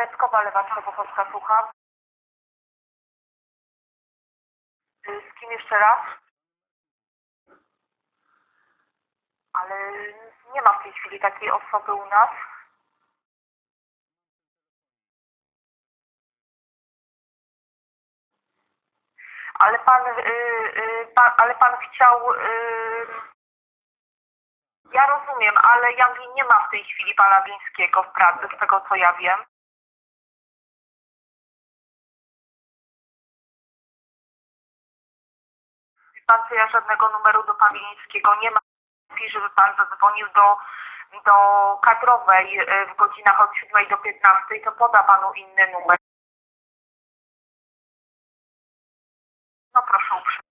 Peckowa, Lewacka, Pochowska, słucham. Y, Z kim jeszcze raz? Ale nie ma w tej chwili takiej osoby u nas. Ale pan, y, y, pan ale pan chciał... Y, ja rozumiem, ale ja nie ma w tej chwili pana Glińskiego w pracy, z tego co ja wiem. Wie pan co, ja żadnego numeru do pana Glińskiego nie. Lepiej, żeby pan zadzwonił do, do kadrowej y, w godzinach od 7 do 15, to poda panu inny numer. No proszę uprzejmie.